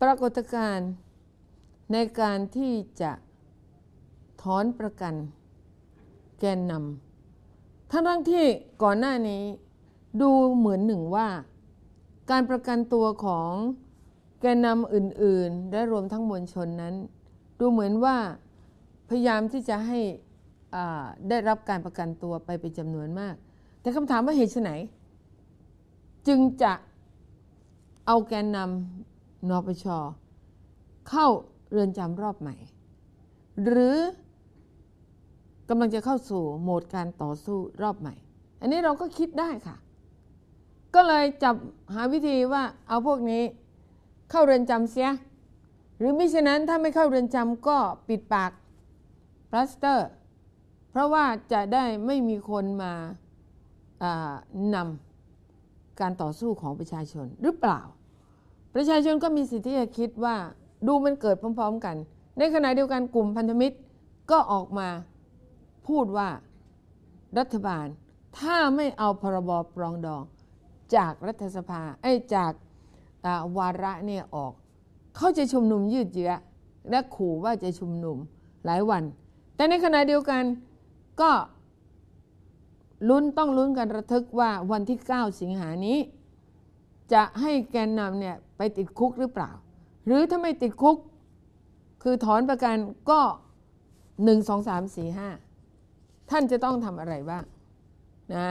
ปรากฏการณ์ในการที่จะถอนประกันแกนนำทั้งทั้งที่ก่อนหน้านี้ดูเหมือนหนึ่งว่า การประกันตัวของแกนนำอื่นๆ และรวมทั้งมวลชนนั้น ดูเหมือนว่าพยายามที่จะให้ได้รับการประกันตัวไปเป็นจำนวนมาก แต่คำถามว่าเหตุไหนจึงจะเอาแกนนำ นปช เข้าเรือนจำรอบใหม่ หรือกำลังจะเข้าสู่โหมดการต่อสู้รอบใหม่ อันนี้เราก็คิดได้ค่ะ ก็เลยจับหาวิธีว่าเอาพวกนี้เข้าเรือนจำเสีย หรือมิฉะนั้นถ้าไม่เข้าเรือนจำก็ปิดปากพลาสเตอร์ เพราะว่าจะได้ไม่มีคนมานำการต่อสู้ของประชาชนหรือเปล่า ประชาชนก็มีสิทธิ์ที่จะคิดว่าดูมันเกิดพร้อม ๆ กัน ในขณะเดียวกันกลุ่มพันธมิตรก็ออกมาพูดว่ารัฐบาล ถ้าไม่เอาพรบปรองดอง จากรัฐสภาไอ้จากวาระเนี่ยออก เขาจะชุมนุมยืดเยื้อและขู่ว่าจะชุมนุมหลายวัน แต่ในขณะเดียวกันก็ลุ้นต้องลุ้นกันระทึกว่าวันที่ 9 สิงหานี้ จะให้แกนนำเนี่ยไปติดคุกหรือเปล่า หรือถ้าไม่ติดคุก คือถอนประกันก็1 2 3 4 5ท่านจะต้องทำอะไรบ้างนะ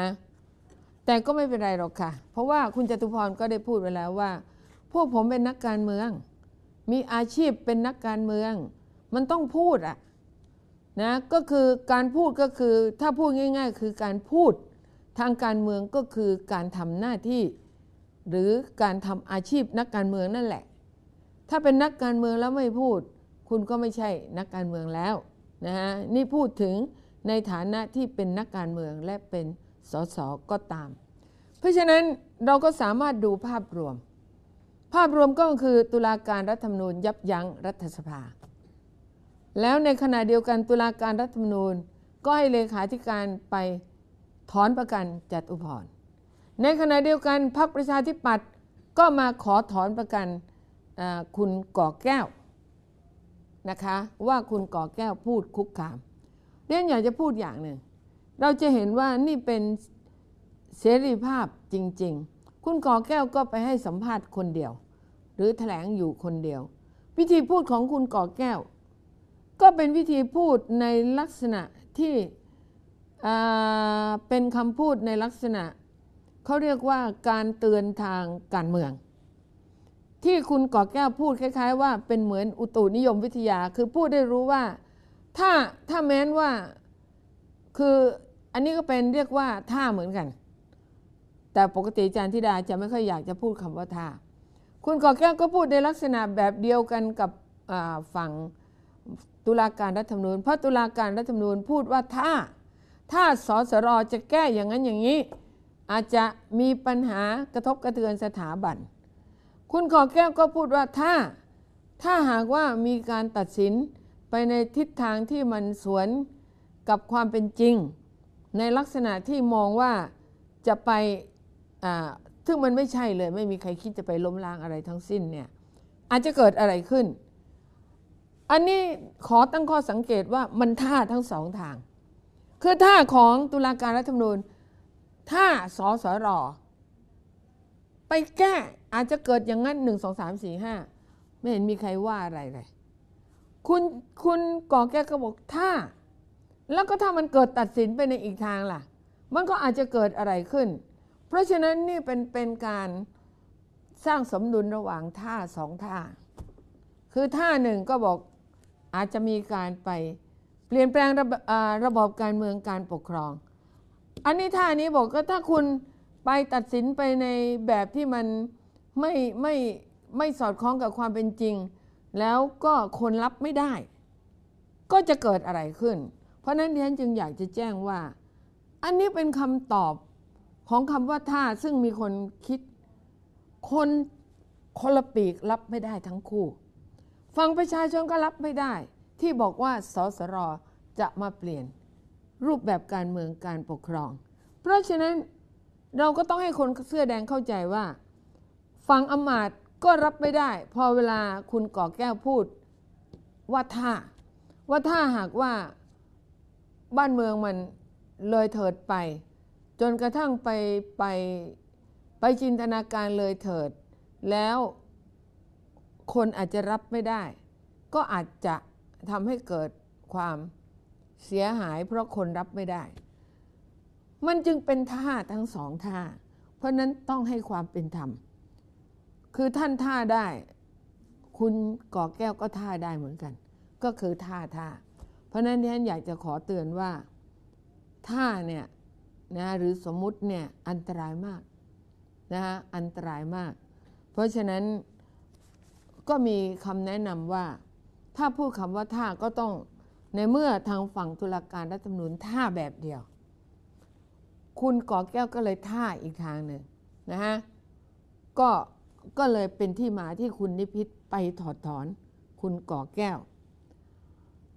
แต่ก็ไม่เป็นไรหรอกค่ะ เพราะว่าคุณจตุพรก็ได้พูดไว้แล้วว่า พวกผมเป็นนักการเมือง มีอาชีพเป็นนักการเมือง มันต้องพูดอะนะก็คือการพูดก็คือถ้าพูดง่าย ๆ คือการพูดทางการเมืองก็คือการทำหน้าที่ หรือการทำอาชีพนักการเมืองนั่นแหละ ถ้าเป็นนักการเมืองแล้วไม่พูด คุณก็ไม่ใช่นักการเมืองแล้วนะฮะนี่พูดถึงในฐานะที่เป็นนักการเมืองและเป็นสสก็ตาม เพราะฉะนั้นเราก็สามารถดูภาพรวม ภาพรวมก็คือตุลาการรัฐธรรมนูญยับยั้งรัฐสภา แล้วในขณะเดียวกันตุลาการรัฐธรรมนูญก็ให้เลขาธิการไปถอนประกันจัดอุพร ในขณะเดียวกันพรรคประชาธิปัตย์ก็มาขอถอนประกันคุณก่อแก้วนะคะว่าคุณก่อแก้วพูดคุกคามเรียนอยากจะพูดอย่างหนึ่ง เราจะเห็นว่านี่เป็นเสรีภาพจริง ๆ คุณก่อแก้วก็ไปให้สัมภาษณ์คนเดียว หรือแถลงอยู่คนเดียว วิธีพูดของคุณก่อแก้ว ก็เป็นวิธีพูดในลักษณะที่เป็นคำพูดในลักษณะ เขาเรียกว่าการเตือนทางการเมือง ที่คุณก่อแก้วพูดคล้ายๆ ว่าเป็นเหมือนอุตุนิยมวิทยา คือพูดได้รู้ว่า ถ้าถ้าแม้นว่าคืออันนี้ก็เป็นเรียกว่าท่าเหมือนกัน แต่ปกติอาจารย์ธิดาจะไม่ค่อยอยากจะพูดคำว่าท่าคุณก่อแก้วก็พูดในลักษณะแบบเดียวกันกับฝั่งตุลาการรัฐธรรมนูญเพราะตุลาการรัฐธรรมนูญพูดว่าถ้าถ้าสสรจะแก้อย่างนั้นอย่างนี้ อาจจะมีปัญหากระทบกระเทือนสถาบัน คุณขอแก้วก็พูดว่าถ้าถ้าหากว่ามีการตัดสินไปในทิศทางที่มันสวนกับความเป็นจริง ในลักษณะที่มองว่าจะไปซึ่งมันไม่ใช่เลย ไม่มีใครคิดจะไปล้มล้างอะไรทั้งสิ้นเนี่ยอาจจะเกิดอะไรขึ้น อันนี้ขอตั้งข้อสังเกตว่ามันท่าทั้งสองทาง คือท่าของตุลาการรัฐธรรมนูญ ถ้าสสรไปแก้อาจจะเกิดอย่างนั้นหนึ่งสองสามสี่ห้าไม่เห็นมีใครว่าอะไรเลย คุณคุณก่อแก้ก็บอกถ้า แล้วก็ถ้ามันเกิดตัดสินไปในอีกทางล่ะ มันก็อาจจะเกิดอะไรขึ้น เพราะฉะนั้นนี่เป็นเป็นการสร้างสมดุลระหว่างท่าสองท่า คือท่าหนึ่งก็บอกอาจจะมีการไปเปลี่ยนแปลงระระบบการเมืองการปกครอง อันนี้ท่านี้บอกก็ถ้าคุณไปตัดสินไปในแบบที่มันไม่ไม่ไม่สอดคล้องกับความเป็นจริง แล้วก็คนรับไม่ได้ ก็จะเกิดอะไรขึ้น เพราะนั้นดิฉันจึงอยากจะแจ้งว่า อันนี้เป็นคำตอบของคำว่าท่าซึ่งมีคนคิดคนคนละปีกรับไม่ได้ทั้งคู่ฝั่งประชาชนก็รับไม่ได้ ที่บอกว่าสสรจะมาเปลี่ยน รูปแบบการเมืองการปกครอง เพราะฉะนั้นเราก็ต้องให้คนเสื้อแดงเข้าใจว่าฝั่งอมาตก็รับไม่ได้ พอเวลาคุณก่อแก้วพูดว่าถ้าว่าถ้าหากว่าบ้านเมืองมันเลยเถิดไป จนกระทั่งไปไปไปจินตนาการเลยเถิด แล้วคนอาจจะรับไม่ได้ ก็อาจจะทำให้เกิดความ เสียหายเพราะคนรับไม่ได้ มันจึงเป็นท่าทั้งสองท่า เพราะนั้นต้องให้ความเป็นธรรม คือท่านท่าได้ คุณก่อแก้วก็ท่าได้เหมือนกัน ก็คือท่าท่า เพราะนั้นที่ฉันอยากจะขอเตือนว่าท่าเนี่ยนะหรือสมมุติเนี่ยอันตรายมากนะฮะอันตรายมาก เพราะฉะนั้นก็มีคำแนะนำว่า ถ้าพูดคำว่าท่าก็ต้อง ในเมื่อทางฝั่งตุลาการรัฐธรรมนูญท่าแบบเดียว คุณก่อแก้วก็เลยท่าอีกทางหนึ่งนะฮะก็ก็เลยเป็นที่มาที่คุณนิพิษไปถอดถอนคุณก่อแก้ว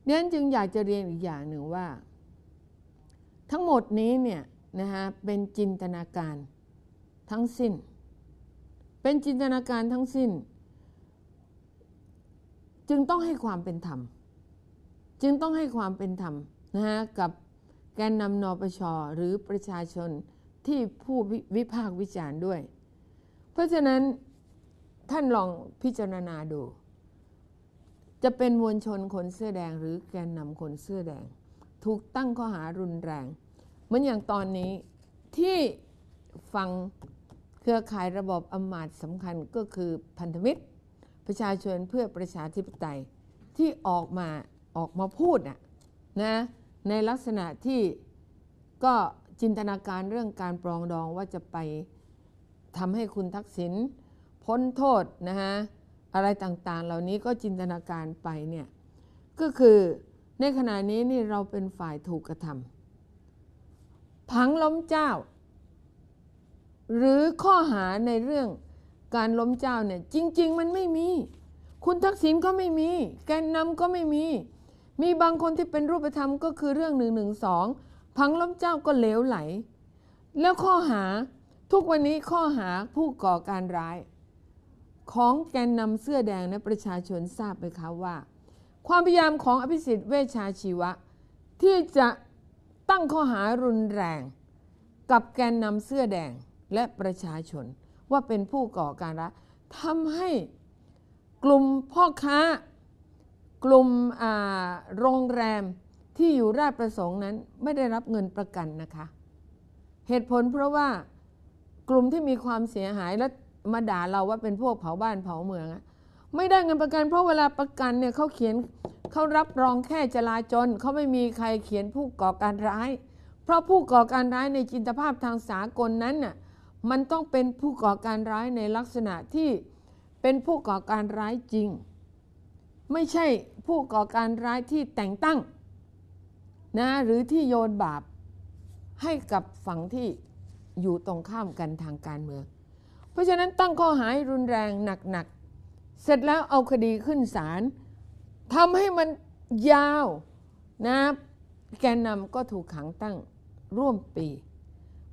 เนั้นจึงอยากจะเรียนอีกอย่างหนึ่งว่า ทั้งหมดนี้เนี่ยนะฮะเป็นจินตนาการทั้งสิ้น เป็นจินตนาการทั้งสิ้น จึงต้องให้ความเป็นธรรม จึงต้องให้ความเป็นธรรมนะฮะกับแกนนำนปชหรือประชาชนที่ผู้วิพากษ์วิจารณ์ด้วย เพราะฉะนั้นท่านลองพิจารณาดู จะเป็นมวลชนคนเสื้อแดงหรือแกนนำคนเสื้อแดง ถูกตั้งข้อหารุนแรง เหมือนอย่างตอนนี้ที่ฟังเครือข่ายระบบอำมาตย์สำคัญก็คือพันธมิตร ประชาชนเพื่อประชาธิปไตยที่ออกมา ออกมาพูดนะนะในลักษณะที่ก็จินตนาการเรื่องการปรองดองว่าจะไปทำให้คุณทักษิณพ้นโทษนะฮะอะไรต่างๆ เหล่านี้ก็จินตนาการไปเนี่ยก็คือในขณะนี้นี่เราเป็นฝ่ายถูกกระทำพังล้มเจ้า หรือข้อหาในเรื่องการล้มเจ้าเนี่ยจริง ๆ มันไม่มี คุณทักษิณก็ไม่มี แกนนำก็ไม่มี มีบางคนที่เป็นรูปธรรมก็คือเรื่องหนึ่งหนึ่งสองพังล้มเจ้าก็เลวไหล แล้วข้อหาทุกวันนี้ข้อหาผู้ก่อการร้าย ของแกนนำเสื้อแดงและประชาชนทราบไหมคะว่า ความพยายามของอภิสิทธิ์เวชชาชีวะ ที่จะตั้งข้อหารุนแรง กับแกนนำเสื้อแดงและประชาชนว่าเป็นผู้ก่อการร้ายทำให้กลุ่มพ่อค้า กลุ่มโรงแรมที่อยู่ราชประสงค์นั้นไม่ได้รับเงินประกันนะคะ เหตุผลเพราะว่ากลุ่มที่มีความเสียหายแล้วมาด่าเราว่าเป็นพวกเผาบ้านเผาเมืองไม่ได้เงินประกัน เพราะเวลาประกันเนี่ยเขาเขียนเขารับรองแค่จลาจลเขาไม่มีใครเขียนผู้ก่อการร้าย เพราะผู้ก่อการร้ายในจินตภาพทางสากลนั้นน่ะมันต้องเป็นผู้ก่อการร้ายในลักษณะที่เป็นผู้ก่อการร้ายจริง ไม่ใช่ ผู้ก่อการร้ายที่แต่งตั้งนะหรือที่โยนบาปให้กับฝั่งที่อยู่ตรงข้ามกันทางการเมือง เพราะฉะนั้นตั้งข้อหารุนแรงหนักๆ เสร็จแล้วเอาคดีขึ้นศาลทำให้มันยาวนะแกนนำก็ถูกขังตั้งร่วมปี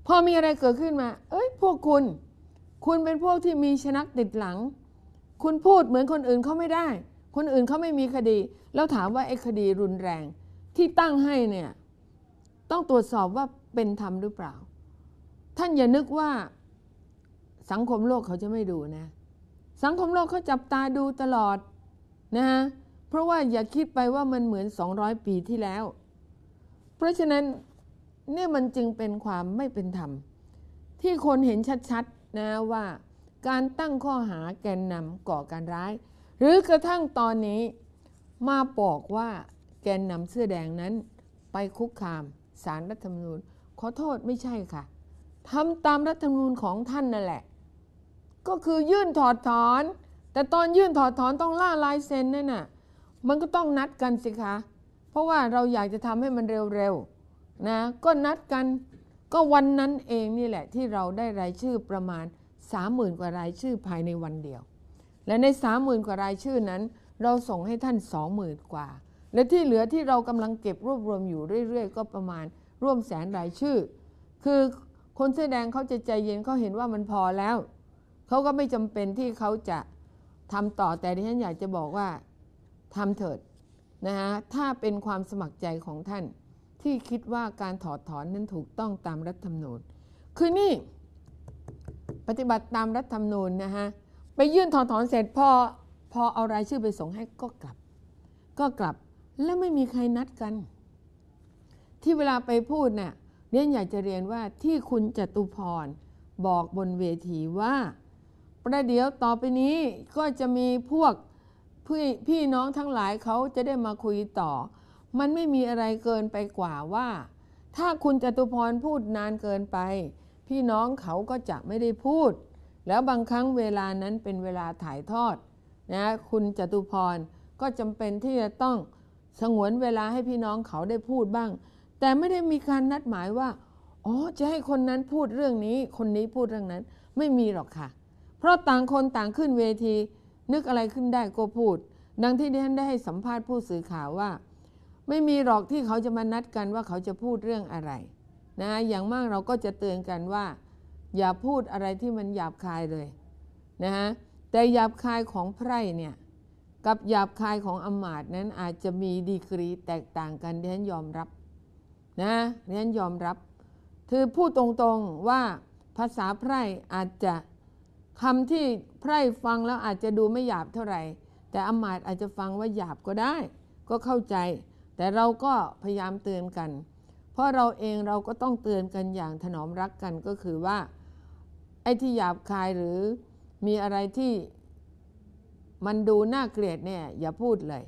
พอมีอะไรเกิดขึ้นมา เอ้ยพวกคุณ คุณเป็นพวกที่มีชนักติดหลัง คุณพูดเหมือนคนอื่นเขาไม่ได้ คนอื่นเขาไม่มีคดี แล้วถามว่าไอ้คดีรุนแรงที่ตั้งให้เนี่ยต้องตรวจสอบว่าเป็นธรรมหรือเปล่า ท่านอย่านึกว่าสังคมโลกเขาจะไม่ดูนะ สังคมโลกเขาจับตาดูตลอดนะฮะเพราะว่าอย่าคิดไปว่ามันเหมือน 200 ปีที่แล้ว เพราะฉะนั้นเนี่ยมันจึงเป็นความไม่เป็นธรรม ที่คนเห็นชัดๆนะว่าการตั้งข้อหาแกนนำก่อการร้าย หรือกระทั่งตอนนี้มาบอกว่าแกนนำเสื้อแดงนั้น ไปคุกคามสารรัฐธรรมนูญ ขอโทษไม่ใช่ค่ะทำตามรัฐธรรมนูญของท่านนั่นแหละ ก็คือยื่นถอดถอน แต่ตอนยื่นถอดถอนต้องล่าลายเซ็นนั่นน่ะมันก็ต้องนัดกันสิคะ เพราะว่าเราอยากจะทำให้มันเร็วๆนะก็นัดกันก็วันนั้นเองนี่แหละที่เราได้รายชื่อประมาณ 30,000 กว่ารายชื่อภายในวันเดียว และใน30,000กว่ารายชื่อนั้น เราส่งให้ท่าน20,000กว่า และที่เหลือที่เรากำลังเก็บรวบรวมอยู่เรื่อย ๆ ก็ประมาณร่วมแสนรายชื่อ คือคนเสื้อแดงเขาจะใจเย็นเขาเห็นว่ามันพอแล้ว เขาก็ไม่จำเป็นที่เขาจะทำต่อแต่ที่ฉันอยากจะบอกว่าทำเถิดนะฮะถ้าเป็นความสมัครใจของท่าน ที่คิดว่าการถอดถอนนั้นถูกต้องตามรัฐธรรมนูญ คือนี่ปฏิบัติตามรัฐธรรมนูญนะฮะ ไปยื่นถอนถอนเสร็จพอพอเอารายชื่อไปส่งให้ก็กลับ ก็กลับแล้วไม่มีใครนัดกัน ที่เวลาไปพูดเนะ่ยเรียนอยากจะเรียนว่าที่คุณจตุพรบอกบนเวทีว่า ประเดี๋ยวต่อไปนี้ก็จะมีพวกพพี่น้องทั้งหลายเขาจะได้มาคุยต่อ มันไม่มีอะไรเกินไปกว่าว่า ถ้าคุณจตุพรพูดนานเกินไป พี่น้องเขาก็จะไม่ได้พูด แล้วบางครั้งเวลานั้นเป็นเวลาถ่ายทอดนะคุณจตุพรก็จำเป็นที่จะต้องสงวนเวลาให้พี่น้องเขาได้พูดบ้าง แต่ไม่ได้มีการนัดหมายว่าอ๋อจะให้คนนั้นพูดเรื่องนี้ คนนี้พูดเรื่องนั้น ไม่มีหรอกค่ะ เพราะต่างคนต่างขึ้นเวที นึกอะไรขึ้นได้ก็พูด ดังที่ดิฉันได้ให้สัมภาษณ์ผู้สื่อข่าวว่า ไม่มีหรอกที่เขาจะมานัดกันว่าเขาจะพูดเรื่องอะไรนะอย่างมากเราก็จะเตือนกันว่า อย่าพูดอะไรที่มันหยาบคายเลยนะฮะแต่หยาบคายของไพร่เนี่ยกับหยาบคายของอมาตนั้นอาจจะมีดีกรีแตกต่างกันดิฉันยอมรับนะดิฉันยอมรับคือพูดตรงๆว่าภาษาไพร่อาจจะคำที่ไพร่ฟังแล้วอาจจะดูไม่หยาบเท่าไหร่ แต่อมาตอาจจะฟังว่าหยาบก็ได้ ก็เข้าใจ แต่เราก็พยายามเตือนกัน เพราะเราเองเราก็ต้องเตือนกันอย่างถนอมรักกันก็คือว่า อ้ที่หยาบคายหรือมีอะไรที่มันดูน่าเกลียดเนี่ยอย่าพูดเลย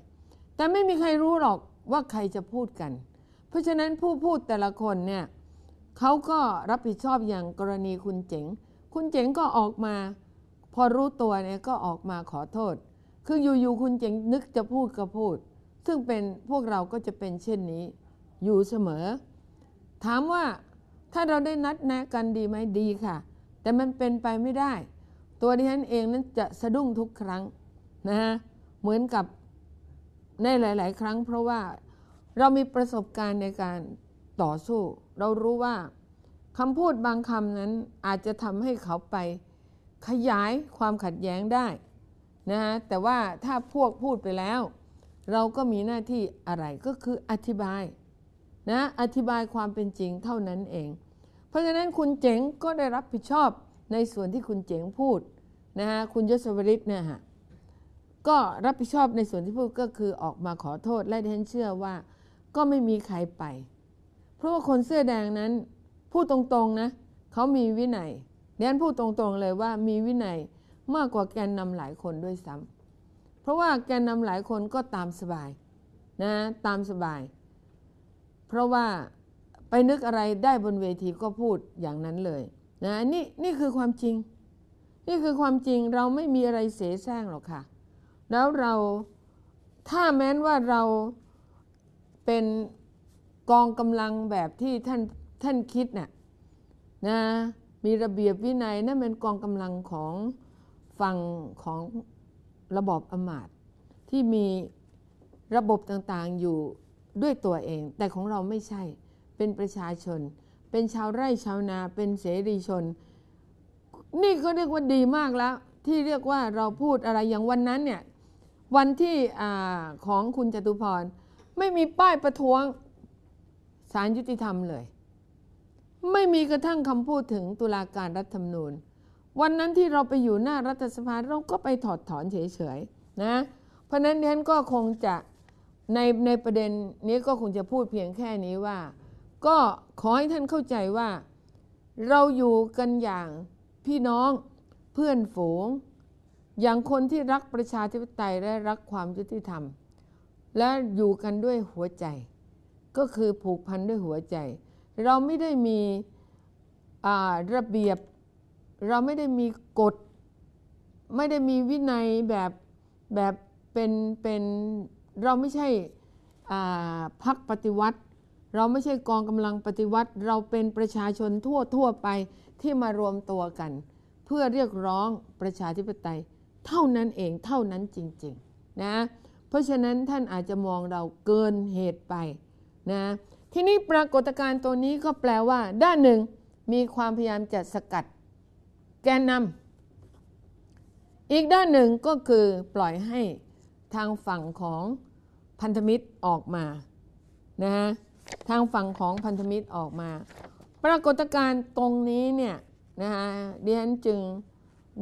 แต่ไม่มีใครรู้หรอกว่าใครจะพูดกัน เพราะฉะนั้นผู้พูดแต่ละคนเนี่ยเขาก็รับผิดชอบอย่างกรณีคุณเจ๋ง คุณเจ๋งก็ออกมา พอรู้ตัวเนี่ยก็ออกมาขอโทษ คืออยู่ๆคุณเจ๋งนึกจะพูดก็พูด ซึ่งเป็นพวกเราก็จะเป็นเช่นนี้ อยู่เสมอ ถามว่าถ้าเราได้นัดแนะกันดีไหมดีค่ะ แต่มันเป็นไปไม่ได้ ตัวดิฉันเองนั้นจะสะดุ้งทุกครั้งนะฮะเหมือนกับในหลาย ๆ ครั้ง เพราะว่าเรามีประสบการณ์ในการต่อสู้ เรารู้ว่าคำพูดบางคำนั้นอาจจะทำให้เขาไปขยายความขัดแย้งได้นะฮะแต่ว่าถ้าพวกพูดไปแล้ว เราก็มีหน้าที่อะไรก็คืออธิบายนะอธิบายความเป็นจริงเท่านั้นเอง เพราะฉะนั้นคุณเจ๋งก็ได้รับผิดชอบในส่วนที่คุณเจ๋งพูดนะฮะคุณยศวริตเนี่ยฮะก็รับผิดชอบในส่วนที่พูดก็คือออกมาขอโทษและดิฉันเชื่อว่า ก็ไม่มีใครไป เพราะว่าคนเสื้อแดงนั้นพูดตรงๆนะเขามีวินัยดิฉันพูดตรงๆเลยว่ามีวินัยมากกว่าแกนนำหลายคนด้วยซ้ำเพราะว่าแกนนำหลายคนก็ตามสบายนะตามสบาย เพราะว่า ไปนึกอะไรได้บนเวทีก็พูดอย่างนั้นเลยนะนี่นี่คือความจริง นี่คือความจริงเราไม่มีอะไรเสแสร้งหรอกค่ะ แล้วเราถ้าแม้นว่าเราเป็นกองกำลังแบบที่ท่านท่านคิดนะ่ะนะมีระเบียบวินัยนั่นเป็นกองกำลังของฝั่งของระบบอมาตที่มีระบบต่างๆอยู่ด้วยตัวเอง แต่ของเราไม่ใช่ เป็นประชาชน เป็นชาวไร่ชาวนา เป็นเสรีชน นี่ก็เรียกว่าดีมากแล้ว ที่เรียกว่าเราพูดอะไรอย่างวันนั้นเนี่ยวันที่อของคุณจตุพร ไม่มีป้ายประท้วงสารยุติธรรมเลย ไม่มีกระทั่งคำพูดถึงตุลาการรัฐธรรมนูญ วันนั้นที่เราไปอยู่หน้ารัฐสภาเราก็ไปถอดถอนเฉยๆนะเพราะนั้นนั้นก็คงจะในในประเด็นนี้ก็คงจะพูดเพียงแค่นี้ว่า ก็ขอให้ท่านเข้าใจว่า เราอยู่กันอย่างพี่น้องเพื่อนฝูง อย่างคนที่รักประชาธิปไตยและรักความยุติธรรม และอยู่กันด้วยหัวใจ ก็คือผูกพันด้วยหัวใจ เราไม่ได้มีระเบียบ เราไม่ได้มีกฎ ไม่ได้มีวินัยแบบแบบเป็นเป็นเราไม่ใช่พักปฏิวัติ เราไม่ใช่กองกำลังปฏิวัติ เราเป็นประชาชนทั่วทั่วไปที่มารวมตัวกัน เพื่อเรียกร้องประชาธิปไตย เท่านั้นเองเท่านั้นจริงๆนะเพราะฉะนั้นท่านอาจจะมองเราเกินเหตุไปนะทีนี้ปรากฏการณ์ตัวนี้ก็แปลว่า ด้านหนึ่งมีความพยายามจะสกัด แกนนำอีกด้านหนึ่งก็คือปล่อยให้ทางฝั่งของพันธมิตรออกมานะฮะ ทางฝั่งของพันธมิตรออกมา ปรากฏการณ์ตรงนี้เนี่ยนะฮะดิฉันจึง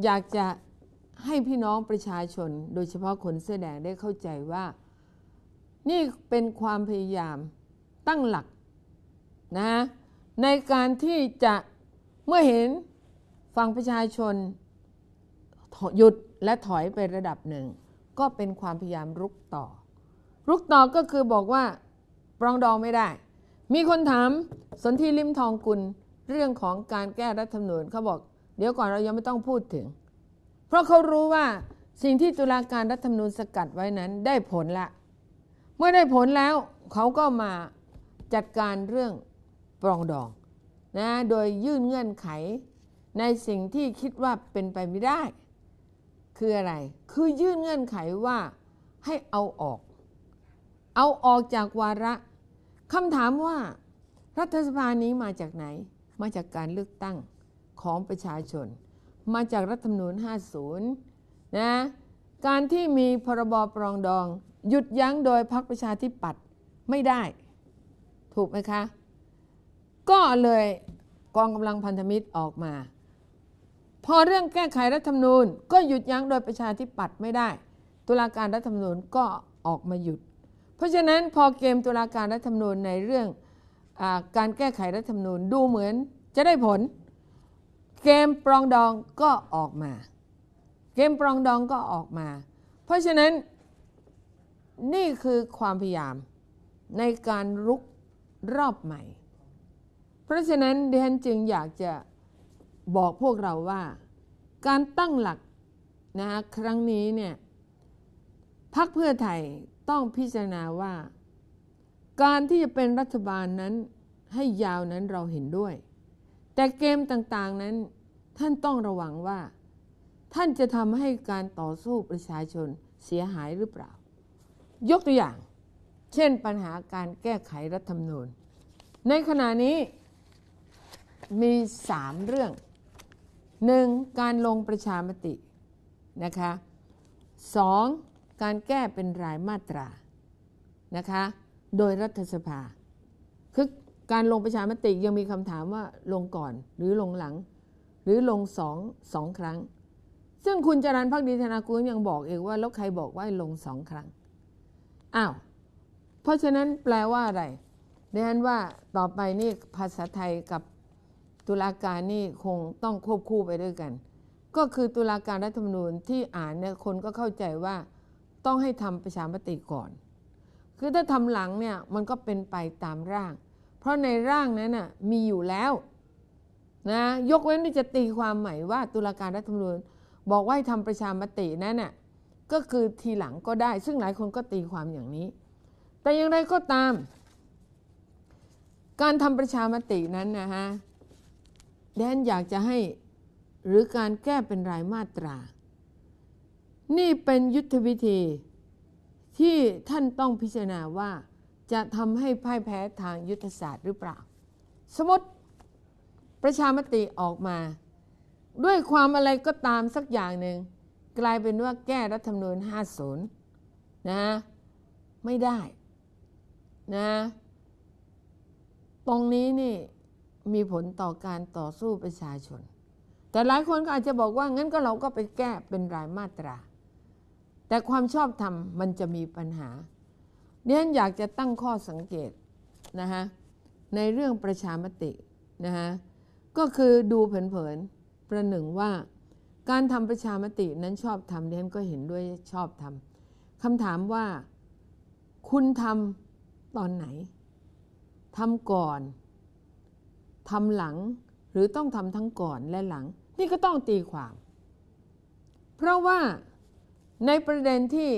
อยากจะให้พี่น้องประชาชน โดยเฉพาะคนเสื้อแดงได้เข้าใจว่า นี่เป็นความพยายามตั้งหลักนะในการที่จะเมื่อเห็นฝั่งประชาชนหยุดและถอยไประดับหนึ่ง ก็เป็นความพยายามรุกต่อ รุกต่อก็คือบอกว่า ปรองดองไม่ได้ มีคนถามสนธิลิมทองกุลเรื่องของการแก้รัฐธรรมนูญเขาบอก เดี๋ยวก่อนเรายังไม่ต้องพูดถึง เพราะเขารู้ว่าสิ่งที่ตุลาการรัฐธรรมนูญสกัดไว้นั้นได้ผลละ เมื่อได้ผลแล้วเขาก็มาจัดการเรื่องปรองดองนะโดยยื่นเงื่อนไขในสิ่งที่คิดว่าเป็นไปไม่ได้ คืออะไร คือยื่นเงื่อนไขว่าให้เอาออก เอาออกจากวาระ คำถามว่ารัฐสภานี้มาจากไหน มาจากการเลือกตั้งของประชาชน มาจากรัฐธรรมนูญ 50 นะ การที่มีพรบปรองดอง หยุดยั้งโดยพรรคประชาธิปัตย์ไม่ได้ ถูกไหมคะ ก็เลยกองกำลังพันธมิตรออกมา พอเรื่องแก้ไขรัฐธรรมนูญ ก็หยุดยั้งโดยประชาธิปัตย์ไม่ได้ ตุลาการรัฐธรรมนูญก็ออกมาหยุด เพราะฉะนั้นพอเกมตุลาการรัฐธรรมนูญในเรื่องอการแก้ไขรัฐธรรมนูญดูเหมือนจะได้ผล เกมปรองดองก็ออกมา เกมปรองดองก็ออกมา เพราะฉะนั้นนี่คือความพยายามในการรุกรอบใหม่ เพราะฉะนั้นดิฉันจึงอยากจะบอกพวกเราว่า การตั้งหลักนะฮะครั้งนี้เนี่ยพักเพื่อไทย ต้องพิจารณาว่า การที่จะเป็นรัฐบาลนั้นให้ยาวนั้นเราเห็นด้วย แต่เกมต่างๆนั้นท่านต้องระวังว่า ท่านจะทำให้การต่อสู้ประชาชนเสียหายหรือเปล่า ยกตัวอย่าง เช่นปัญหาการแก้ไขรัฐธรรมนูญ ในขณะนี้มีสามเรื่องหนึ่งการลงประชามตินะคะสอง การแก้เป็นรายมาตรานะคะ โดยรัฐสภา คือการลงประชามติยังมีคำถามว่าลงก่อนหรือลงหลัง หรือลงสองสองครั้ง ซึ่งคุณจรันพักดีธนากุลยังบอกเองว่าแล้วใครบอกว่าลงสองครั้งอ้าวเพราะฉะนั้นแปลว่าอะไรดิฉันว่าต่อไปนี่ภาษาไทยกับตุลาการนี่คงต้องควบคู่ไปด้วยกัน ก็คือตุลาการรัฐธรรมนูญที่อ่านเนี่ยคนก็เข้าใจว่า ต้องให้ทำประชามติก่อน คือถ้าทำหลังเนี่ยมันก็เป็นไปตามร่าง เพราะในร่างนั้นน่ะมีอยู่แล้วนะยกเว้นที่จะตีความใหม่ว่าตุลาการรัฐธรรมนูญบอกว่าให้ทำประชามตินั้นน่ะก็คือทีหลังก็ได้ ซึ่งหลายคนก็ตีความอย่างนี้ แต่อย่างไรก็ตาม การทำประชามตินั้นนะฮะแดนอยากจะให้หรือการแก้เป็นรายมาตรา นี่เป็นยุทธวิธีที่ท่านต้องพิจารณาว่าจะทำให้พ่ายแพ้ทางยุทธศาสตร์หรือเปล่า สมมติประชามติออกมา ด้วยความอะไรก็ตามสักอย่างหนึ่ง กลายเป็นว่าแก้รัฐธรรมนูญ 50 นะ ไม่ได้นะ ตรงนี้นี่มีผลต่อการต่อสู้ประชาชน แต่หลายคนก็อาจจะบอกว่างั้นก็เราก็ไปแก้เป็นรายมาตรา แต่ความชอบธรรมมันจะมีปัญหาเนี่ยอยากจะตั้งข้อสังเกตนะฮะในเรื่องประชามตินะฮะก็คือดูเผินๆประหนึ่งว่าการทำประชามตินั้นชอบทำเดนก็เห็นด้วยชอบทำคำถามว่าคุณทำตอนไหนทำก่อนทำหลังหรือต้องทำทั้งก่อนและหลัง นี่ก็ต้องตีความ เพราะว่า ในประเด็นที่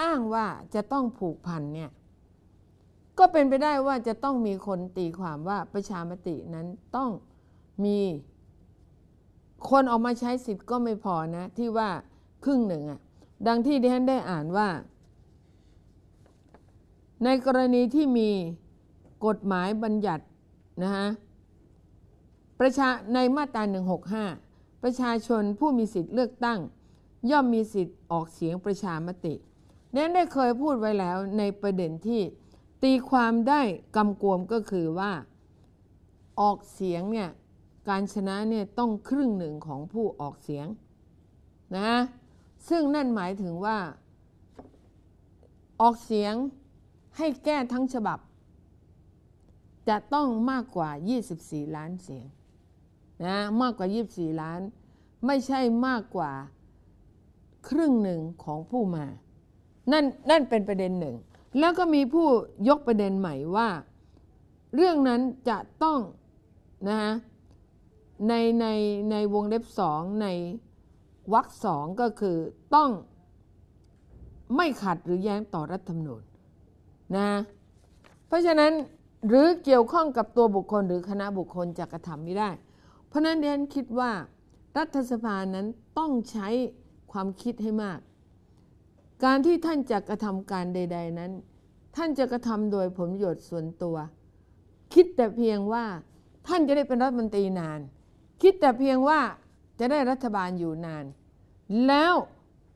อ้างว่าจะต้องผูกพันเนี่ยก็เป็นไปได้ว่าจะต้องมีคนตีความว่าประชามตินั้นต้องมีคนออกมาใช้สิทธิ์ก็ไม่พอนะ ที่ว่าครึ่งหนึ่งอะดังที่ดิฉันได้อ่านว่า ในกรณีที่มีกฎหมายบัญญัตินะฮะประชาในมาตรา165 ประชาชนผู้มีสิทธิ์เลือกตั้ง ย่อมมีสิทธิ์ออกเสียงประชามตินั้นได้เคยพูดไว้แล้วในประเด็นที่ตีความได้กำกวมก็คือว่า ออกเสียงเนี่ยการชนะเนี่ยต้องครึ่งหนึ่งของผู้ออกเสียงนะซึ่งนั่นหมายถึงว่า ออกเสียงให้แก้ทั้งฉบับ จะต้องมากกว่า 24 ล้านเสียงนะมากกว่า 24 ล้าน ไม่ใช่มากกว่า ครึ่งหนึ่งของผู้มา นั่นนั่นเป็นประเด็นหนึ่ง แล้วก็มีผู้ยกประเด็นใหม่ว่า เรื่องนั้นจะต้องนะฮะในในในวงเล็บสองในวรรคสองก็คือต้องไม่ขัดหรือแย้งต่อรัฐธรรมนูญนะเพราะฉะนั้นหรือเกี่ยวข้องกับตัวบุคคลหรือคณะบุคคลจะกระทำไม่ได้ เพราะนั้นเดนคิดว่ารัฐสภานั้นต้องใช้ ความคิดให้มาก การที่ท่านจะกระทำการใด ๆ นั้น ท่านจะกระทำโดยผลประโยชน์ส่วนตัว คิดแต่เพียงว่าท่านจะได้เป็นรัฐมนตรีนาน คิดแต่เพียงว่าจะได้รัฐบาลอยู่นาน แล้ว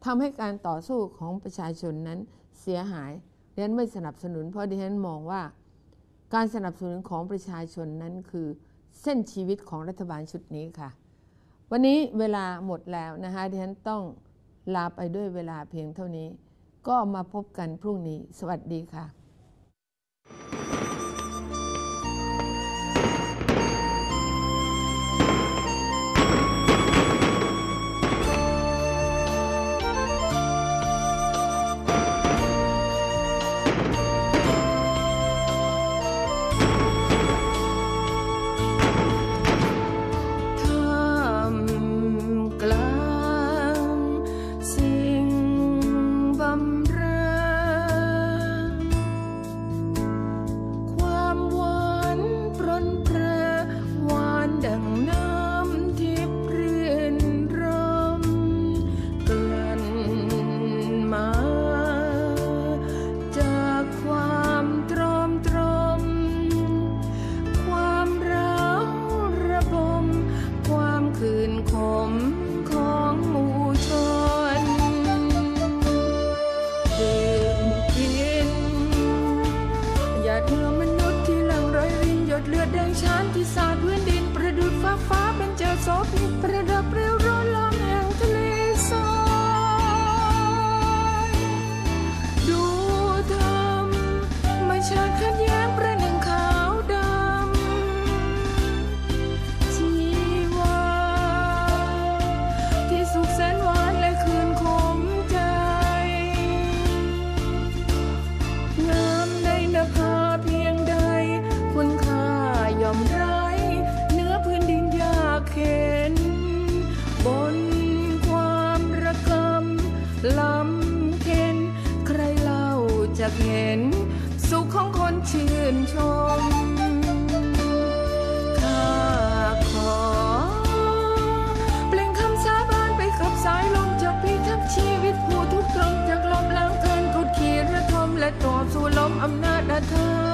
ทำให้การต่อสู้ของประชาชนนั้นเสียหายดิฉันไม่สนับสนุน เพราะดิฉันมองว่า การสนับสนุนของประชาชนนั้นคือเส้นชีวิตของรัฐบาลชุดนี้ค่ะ วันนี้เวลาหมดแล้วนะคะดิฉันต้อง ลาไปด้วยเวลาเพียงเท่านี้ ก็มาพบกันพรุ่งนี้ สวัสดีค่ะำเค็นใครเล่าจะเห็น สุขของคนชื่นชมข้าขอ เปล่งคำสาบานไปกับสายลมจากพิทักษ์ชีวิตผู้ทุกข์ทรมจากลมล้างเกินขุดขีดระทมและตอบสู่ลมอำนาจอาธา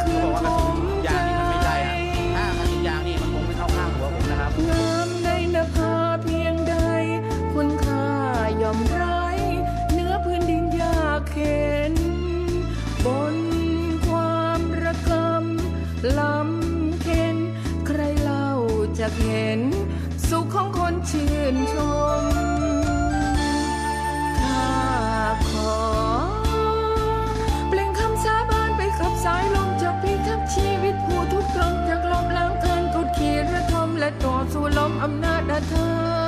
ากเห็น สุขของคนชื่นชมข้าขอ เปล่งคำสาบานไปขับสายลมจะพิทักชีวิตผู้ทุกข์ทนจากลมล้างเทินกดขี่ระทมและต่อสู่ลมอำนาจอาเธอ